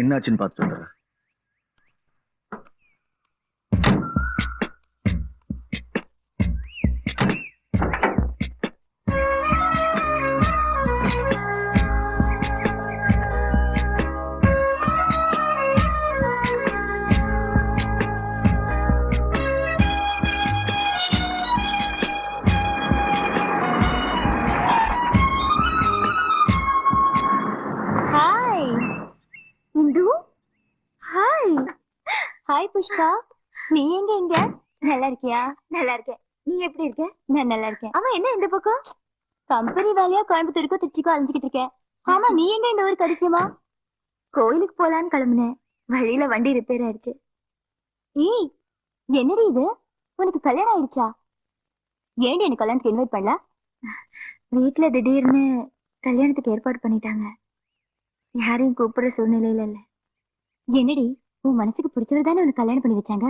என்னாச்சுன்னு பார்த்துட்டு வந்துடுறேன். நீ எங்க? இங்க நல்லா இருக்கியா நல்லா இருக்கேன் நீ எப்படி இருக்க? நான் நல்லா இருக்கேன் ஆமா என்ன இந்த பக்கம்? கம்பெனி வேலையா கோயம்புத்தூருக்கோ திருச்சிக்கோ அலைஞ்சுக்கிட்டு இருக்கேன். ஆமா நீ எங்க இந்த ஊருக்கு அதிசயமா கோயிலுக்கு போலான்னு கிளம்புனேன். வழியில வண்டி ரிப்பேர் ஆயிடுச்சு. ஏய் என்னடி இது? உனக்கு கல்யாணம் ஆயிடுச்சா? ஏன்டி எனக்கு கல்யாணத்துக்கு இன்வைட் பண்ணல? வீட்ல திடீர்னு கல்யாணத்துக்கு ஏற்பாடு பண்ணிட்டாங்க. யாரையும் கூப்பிடுற சூழ்நிலையில இல்ல. என்னடி? உன் மனசுக்கு பிடிச்சவர் தானே உனக்கு கல்யாணம் பண்ணி வச்சாங்க?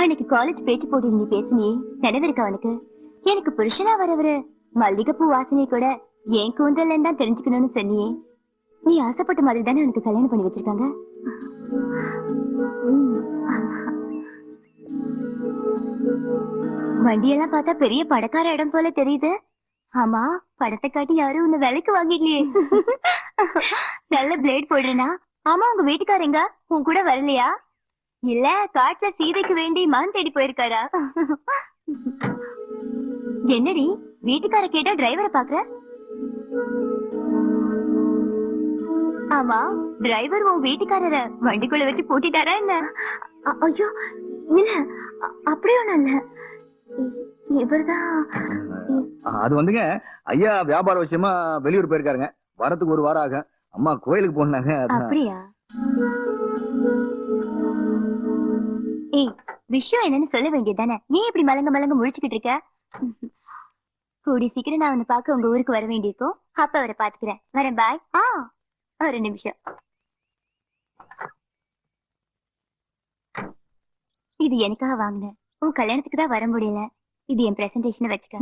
அன்னைக்கு காலேஜ் பேச்சு போட்டு நீ பேசினியே நினைவிருக்க அவனுக்கு எனக்கு புருஷனா வரவரு மல்லிகைப்பூ வாசனை கூட என் கூந்தல் தான் தெரிஞ்சுக்கணும்னு சொன்னியே. நீ ஆசைப்பட்ட மாதிரி தானே உனக்கு கல்யாணம் பண்ணி வச்சிருக்காங்க? வண்டியெல்லாம் பார்த்தா பெரிய படக்கார இடம் போல தெரியுது. ஆமா படத்தை காட்டி யாரும் உன்னை விலைக்கு வாங்கிடலையே நல்ல பிளேட் போடுறேனா? ஆமா உங்க வீட்டுக்காரங்க உன் கூட வரலையா? இல்ல காட்டுல சீதைக்கு வேண்டி மான் தேடி போயிருக்காரா? என்னடி வீட்டுக்கார கேட்டா டிரைவரை பாக்குற? ஆமா டிரைவர் உன் வீட்டுக்காரர வண்டிக்குள்ள வச்சு பூட்டிட்டாரா என்ன? ஐயோ இல்ல அப்படியே ஒண்ணும் இல்ல. இவர்தான் அது வந்துங்க ஐயா வியாபார விஷயமா வெளியூர் போயிருக்காருங்க. வரதுக்கு ஒரு வாரம் ஆகும். அம்மா கோயிலுக்கு போனாங்க அப்படியா? ஏய் விஷயம் என்னன்னு சொல்ல வேண்டியதானே ஏன் இப்படி மலங்க மலங்க முழிச்சுக்கிட்டு இருக்க? கூடி சீக்கிரம் நான் உன்னை பார்க்க உங்க ஊருக்கு வர வேண்டியிருக்கும். அப்ப அவரை பாத்துக்கிறேன் வரேன் பாய் ஆ ஒரு நிமிஷம். இது எனக்காக வாங்கினேன். உன் கல்யாணத்துக்கு தான் வர முடியல. இது என் பிரசன்டேஷனை வச்சுக்க.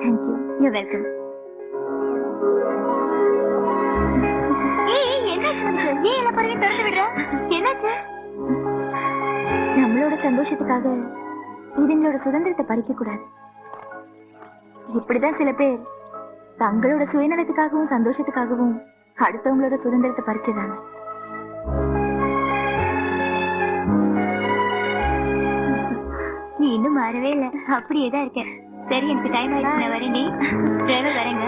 தேங்க்யூ யூ வெல்கம் உங்களோட சந்தோஷத்துக்காக இதுங்களோட சுதந்திரத்தை பறிக்க கூடாது இப்படிதான் சில பேர் தங்களோட சுயநலத்துக்காகவும் சந்தோஷத்துக்காகவும் அடுத்தவங்களோட சுதந்திரத்தை பறிச்சிடுறாங்க. நீ இன்னும் மாறவே இல்ல. அப்படியே தான் இருக்கேன். சரி எனக்கு டைம் ஆயிடுச்சு. நான் வரேன்டி டிரைவர் வரேங்க.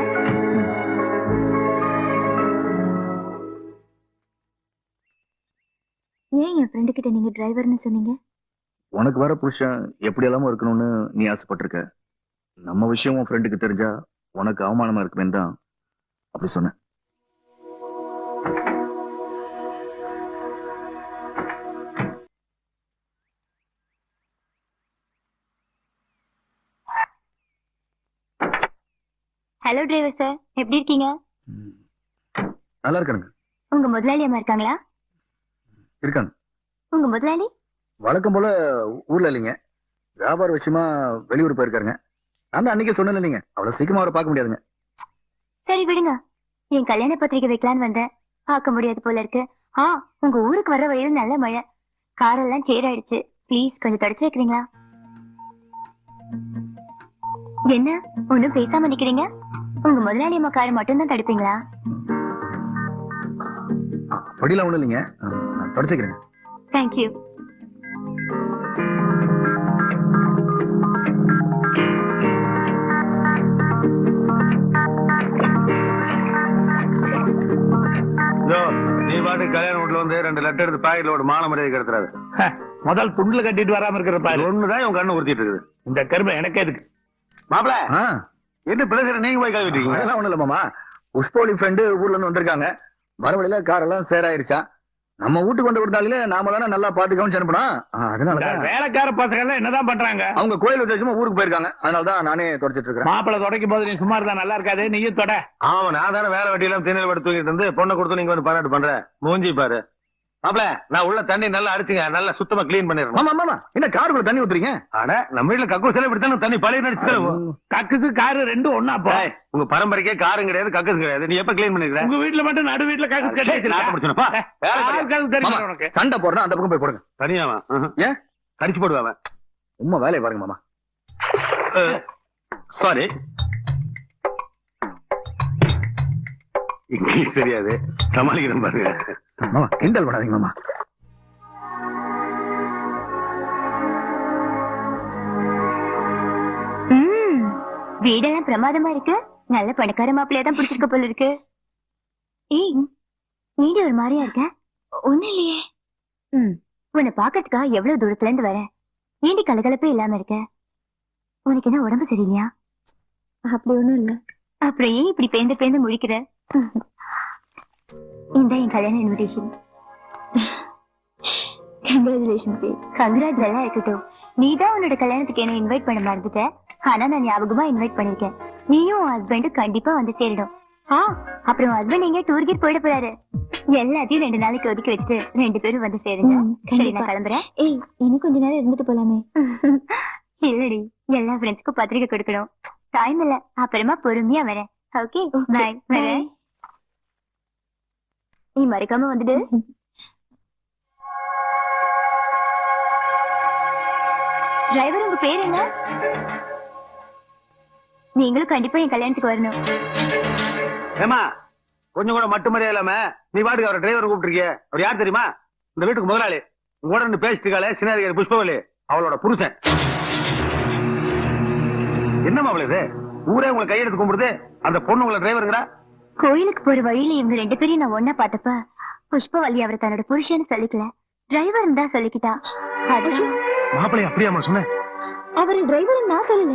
ஏன் என் ஃப்ரெண்டு கிட்ட நீங்க டிரைவர்னு சொன்னீங்க? உனக்கு வர புருஷன் எப்படி எல்லாமோ இருக்கணும்னு நீ ஆசைப்பட்டிருக்க. நம்ம விஷயம் உன் ஃப்ரெண்டுக்கு தெரிஞ்சா உனக்கு அவமானமா இருக்குமே தான் அப்படி சொன்னேன். ஹலோ டிரைவர் சார் எப்படி இருக்கீங்க. நல்லா இருக்கானுங்க. உங்க முதலாளி அம்மா இருக்காங்களா? இருக்காங்க. உங்க முதலாளி? வழக்கம் போல ஊர்ல இல்லைங்க. வியாபார விஷயமா வெளியூர் போயிருக்காருங்க. நான் தான் அன்னைக்கே சொன்னேன் இல்லைங்க. அவ்வளவு சீக்கிரமா அவரை பார்க்க முடியாதுங்க. சரி விடுங்க. என் கல்யாண பத்திரிக்கை வைக்கலான்னு வந்தேன். பார்க்க முடியாது போல இருக்கு. ஆ உங்க ஊருக்கு வர வழியில நல்ல மழை. காரெல்லாம் சேராயிடுச்சு. ப்ளீஸ் கொஞ்சம் தொடச்சு வைக்கிறீங்களா? என்ன? ஒண்ணும் பேசாம நிக்கிறீங்க? உங்க முதலாளி அம்மா காரை மட்டும் தான் தடுப்பீங்களா? படியெல்லாம் ஒண்ணும் இல்லைங்க. நான் தொடச்சிக்கிறேன் தேங்க்யூ கல்யாண வீட்டுல வந்து ரெண்டு லெட்டர் எடுத்து பாக்கெட்ல ஒரு மான மரியாதை கெடுத்துறாரு. முதல் துண்டுல கட்டிட்டு வராம இருக்கிற பாரு. ஒண்ணுதான் இவன் கண்ணு உறுத்திட்டு இருக்குது. இந்த கருமை எனக்கே எதுக்கு? மாப்பிள என்ன பிள்ளைகிற நீங்க போய் கழுவிட்டு அதெல்லாம் ஒண்ணும் இல்ல மாமா. புஷ்போலி ஃப்ரெண்டு ஊர்ல இருந்து வந்திருக்காங்க. வரவழியில கார் எல்லாம் சேராயிருச்சா நம்ம வீட்டுக்கு வந்து விட்டாலே நாம தானே நல்லா பாத்து கவனிச்சு அனுப்பணும். வேலைக்கார பசங்க எல்லாம் என்னதான் பண்றாங்க? அவங்க கோயில் விசேஷமா ஊருக்கு போயிருக்காங்க. அதனாலதான் நானே தொடச்சிட்டு இருக்கிறேன். மாப்பிளை தொடக்கும் போது நீ சும்மா இருந்தா நல்லா இருக்காது நீயும் தொட. ஆமா நான் தானே வேலை வெட்டியெல்லாம் திணையில படுத்து தூங்கிட்டு இருந்து பொண்ணை கொடுத்து நீங்க வந்து பாராட்டு பண்ற. மூஞ்சி பாரு. மாப்ள நான் உள்ள தண்ணி நல்லா அடிச்சுங்க. நல்லா சுத்தமா க்ளீன் பண்ணிடுறேன். மாமா மாமா என்ன காருக்குள்ள தண்ணி ஊத்துறீங்க? அட நம்ம வீட்டுல கக்கூசில இப்படித்தானே தண்ணி பழைய நடிச்சு கக்குக்கு காரு ரெண்டும் ஒண்ணாப்பா உங்க பரம்பரைக்கே காரும் கிடையாது கக்கஸ் கிடையாது. நீ எப்ப க்ளீன் பண்ணிருக்க உங்க வீட்டுல மட்டும் நடு வீட்டுல கக்கு மாமா, உனக்கு. சண்டை போடுறா அந்த பக்கம் போய் போடுங்க. தனியாவா? ஏன்? கடிச்சு போடுவான் உண்மை வேலையை பாருங்க மாமா. சாரி இங்கிலீஷ் தெரியாது. சமாளிக்கிறேன் பாருங்க. மாமா கிண்டல் பண்ணாதீங்க மாமா. வீடெல்லாம் பிரமாதமா இருக்கு. நல்ல பணக்கார மாப்பிள்ளையா தான் பிடிச்சிருக்க போல இருக்கு. ஏய் நீடி ஒரு மாதிரியா இருக்க? ஒண்ணு இல்லையே. ம் உன்னை பாக்கிறதுக்கா எவ்வளவு தூரத்துல இருந்து வரேன் ஏண்டி கலகலப்பே இல்லாம இருக்க? உனக்கு என்ன உடம்பு சரியில்லையா? அப்படி ஒண்ணும் இல்ல. அப்புறம் ஏன் இப்படி பேந்து பேந்து முழிக்கிற? இந்த என் கல்யாண இன்விடேஷன் கங்க்ராச்சுலேஷன் கங்க்ராட்ஸ் எல்லாம் இருக்கட்டும் நீ தான் உன்னோட கல்யாணத்துக்கு என்ன இன்வைட் பண்ண மறந்துட்ட ஆனா நான் ஞாபகமா இன்வைட் பண்ணிருக்கேன் நீயும் உன் ஹஸ்பண்டும் கண்டிப்பா வந்து சேரிடும் ஆ அப்புறம் ஹஸ்பண்ட் எங்க டூர் கீர் போயிட போறாரு எல்லாத்தையும் ரெண்டு நாளைக்கு ஒதுக்கி வச்சுட்டு ரெண்டு பேரும் வந்து சேருங்க சரி நான் கிளம்புறேன் ஏய் இன்னும் கொஞ்ச நேரம் இருந்துட்டு போலாமே இல்லடி எல்லா ஃப்ரெண்ட்ஸ்க்கும் பத்திரிக்கை கொடுக்கணும் டைம் இல்ல அப்புறமா பொறுமையா வரேன் ஓகே பை வரேன் நீ மறக்காம வந்துடு டிரைவர் உங்க பேர் என்ன நீங்களும் கண்டிப்பா என் கல்யாணத்துக்கு வரணும் ஏமா கொஞ்சம் கூட மட்டு மரியாதை இல்லாம நீ பாட்டுக்கு அவர் டிரைவர் கூப்பிட்டுருக்கிய அவர் யார் தெரியுமா இந்த வீட்டுக்கு முதலாளி உங்க கூட இருந்து பேசிட்டு இருக்காளே சின்னாதிகாரி புஷ்பவலி அவளோட புருஷன் என்னமா மாப்பிள இது ஊரே உங்களை கையெடுத்து கும்பிடுது அந்த பொண்ணு உங்களை டிரைவருங்கிறா கோயிலுக்கு போற வழியில இவங்க ரெண்டு பேரையும் நான் ஒன்னா பார்த்தப்ப புஷ்பவல்லி அவர் தன்னோட புருஷன்னு சொல்லிக்கல. டிரைவர் தான் சொல்லிக்கிட்டா. அது மாப்பிளை அப்படியாமா சொன்னேன் அவர் டிரைவர் நான் சொல்லல.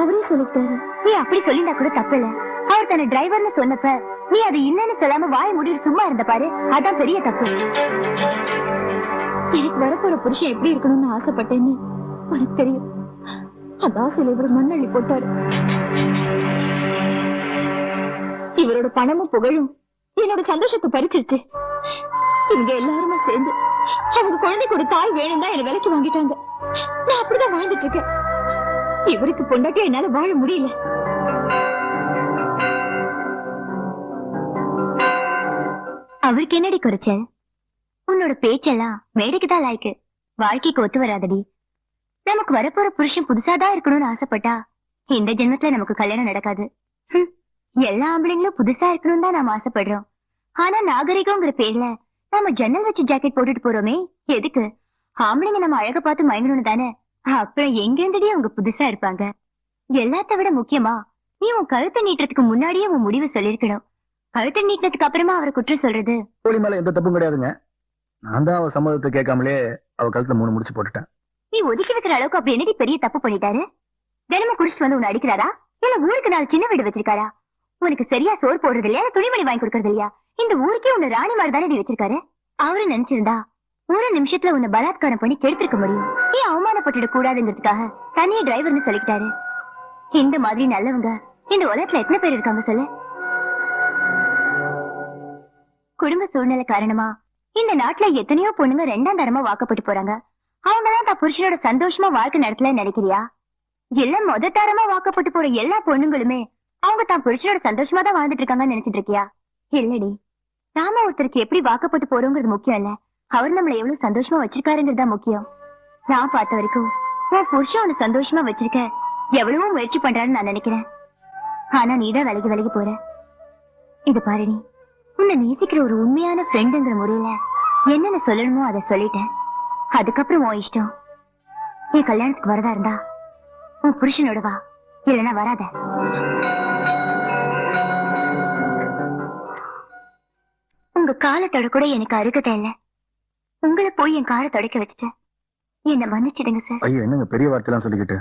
அவரே சொல்லிட்டாரு நீ அப்படி சொல்லிருந்தா கூட தப்பு இல்ல அவர் தன்னை டிரைவர்னு சொன்னப்ப நீ அது இல்லன்னு சொல்லாம வாய் மூடிட்டு சும்மா இருந்த பாரு. அதான் பெரிய தப்பு. எனக்கு வரப்போற புருஷன் எப்படி இருக்கணும்னு ஆசைப்பட்டேன்னு உனக்கு தெரியும். அந்த ஆசையில இவர் மண்ணள்ளி போட்டாரு. அவரோட பணமும் புகழும் என்னோட சந்தோஷத்தை பறிச்சிருச்சு. இவங்க எல்லாருமே சேர்ந்து அவங்க குழந்தைக்கு ஒரு தாய் வேணும் தான் என்ன விலைக்கு வாங்கிட்டாங்க. நான் அப்படிதான் வாழ்ந்துட்டு இருக்கேன். இவருக்கு பொண்டாட்டி என்னால வாழ முடியல. அவருக்கு என்னடி குறைச்ச? உன்னோட பேச்செல்லாம் மேடைக்கு தான் லாய்க்கு. வாழ்க்கைக்கு ஒத்து வராதடி. நமக்கு வரப்போற புருஷன் புதுசாதான் இருக்கணும்னு ஆசைப்பட்டா இந்த ஜென்மத்துல நமக்கு கல்யாணம் நடக்காது. எல்லா ஆம்பளைங்களும் புதுசா இருக்கணும் தான் நாம ஆசைப்படுறோம். ஆனா நாகரிகம்ங்கிற பேர்ல நாம ஜன்னல் வச்சு ஜாக்கெட் போட்டுட்டு போறோமே எதுக்கு? ஆம்பளைங்க நம்ம அழக பார்த்து மயங்கணும்னு தானே? அப்புறம் எங்க இருந்தடி அவங்க புதுசா இருப்பாங்க? எல்லாத்த விட முக்கியமா நீ உன் கழுத்தை நீட்டுறதுக்கு முன்னாடியே உன் முடிவு சொல்லிருக்கணும் கழுத்தை நீட்டினதுக்கு அப்புறமா அவரை குற்றம் சொல்றது? கோழி மேல எந்த தப்பும் கிடையாதுங்க. நான் தான் அவ சம்மதத்தை கேட்காமலே அவ கழுத்துல மூணு முடிச்சு போட்டுட்டேன். நீ ஒதுக்கி வைக்கிற அளவுக்கு அப்படி என்னடி பெரிய தப்பு பண்ணிட்டாரு? தினமும் குடிச்சிட்டு வந்து உன்னை அடிக்கிறாரா? இல்ல ஊருக்கு நாலு சின்ன வீடு வச்சிருக்காரா? உனக்கு சரியா சோறு போடுறது இல்லையா துணிமணி வாங்கி கொடுக்கறது இல்லையா இந்த ஊருக்கே உன்னை ராணி மாதிரி தானே வச்சிருக்காரு? அவரு நினைச்சிருந்தா ஒரு நிமிஷத்துல உன்னை பலாத்காரம் பண்ணி கெடுத்திருக்க முடியும். நீ அவமானப்பட்டுட கூடாதுங்கிறதுக்காக தனியே டிரைவர்னு சொல்லிக்கிட்டாரு. இந்த மாதிரி நல்லவங்க இந்த உலகத்துல எத்தனை பேர் இருக்காங்க சொல்லு? குடும்ப சூழ்நிலை காரணமா இந்த நாட்டுல எத்தனையோ பொண்ணுங்க ரெண்டாம் தரமா வாக்கப்பட்டு போறாங்க. அவங்கதான் தான் புருஷனோட சந்தோஷமா வாழ்க்கை நடத்தல நினைக்கிறியா? எல்லாம் முத தரமா வாக்கப்பட்டு போற எல்லா பொண்ணுங்களுமே அவங்க தான் புருஷனோட சந்தோஷமா தான் வாழ்ந்துட்டு இருக்காங்கன்னு நினைச்சிட்டு இருக்கியா? இல்லடி. நாம ஒருத்தருக்கு எப்படி வாக்கப்பட்டு போறோங்கிறது முக்கியம் இல்ல. அவர் நம்மள எவ்வளவு சந்தோஷமா வச்சிருக்காருங்கிறது தான் முக்கியம். நான் பார்த்த வரைக்கும் உன் புருஷன் உன்னை சந்தோஷமா வச்சிருக்க எவ்வளவோ முயற்சி பண்றாருன்னு நான் நினைக்கிறேன். ஆனா நீதான் விலகி விலகி போற. இது பாரு நீ. உன்னை நேசிக்கிற ஒரு உண்மையான ஃப்ரெண்டுங்கிற முறையில என்னென்ன சொல்லணுமோ அதை சொல்லிட்டேன். அதுக்கப்புறம் உன் இஷ்டம். நீ கல்யாணத்துக்கு வரதா இருந்தா உன் புருஷனோட வா. இல்லைன்னா வராத. உங்க காலை கூட எனக்கு அருகதை இல்ல. உங்களை போய் என் காலை தொடக்க வச்சுட்டேன். என்ன மன்னிச்சிடுங்க சார். ஐயோ என்னங்க பெரிய வார்த்தைலாம் சொல்லிக்கிட்டு?